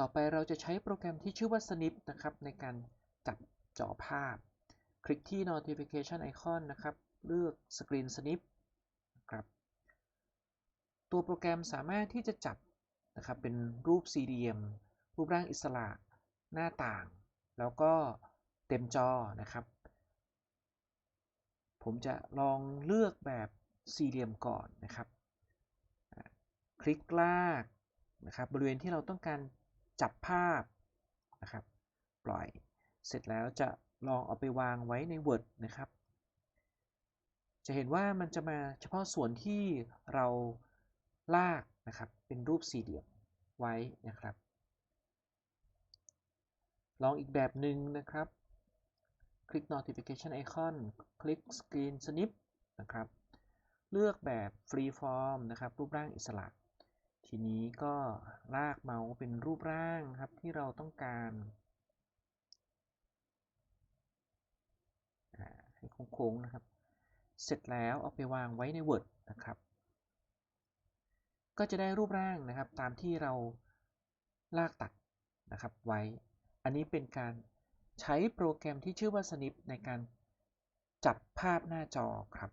ต่อไปเราจะใช้โปรแกรมที่ชื่อว่า Snip นะครับ ในการจับจอภาพ คลิกที่ notification icon นะครับ เลือก Screen Snip นะครับ ตัวโปรแกรมสามารถที่จะจับนะครับ เป็นรูปสี่เหลี่ยม รูปร่างอิสระ หน้าต่าง แล้วก็เต็มจอนะครับ ผมจะลองเลือกแบบสี่เหลี่ยมก่อนนะครับ คลิกลากนะครับ บริเวณที่เราต้องการ จับภาพนะครับ ปล่อย เสร็จแล้วจะลองเอาไปวางไว้ใน Word นะครับ จะเห็นว่ามันจะมาเฉพาะส่วนที่เราลากนะครับ เป็นรูปสี่เหลี่ยมไว้นะครับ ลองอีกแบบหนึ่งนะครับ คลิก notification icon คลิก screen snip นะครับ เลือกแบบ free form นะครับ รูปร่างอิสระ ทีนี้ก็ลากเมาส์เป็นรูปร่างครับที่เราต้องการให้โค้งๆนะครับ เสร็จแล้วเอาไปวางไว้ใน Word นะครับ ก็จะได้รูปร่างนะครับตามที่เราลากตัดนะครับไว้ อันนี้เป็นการใช้โปรแกรมที่ชื่อว่า Snip ในการจับภาพหน้าจอครับ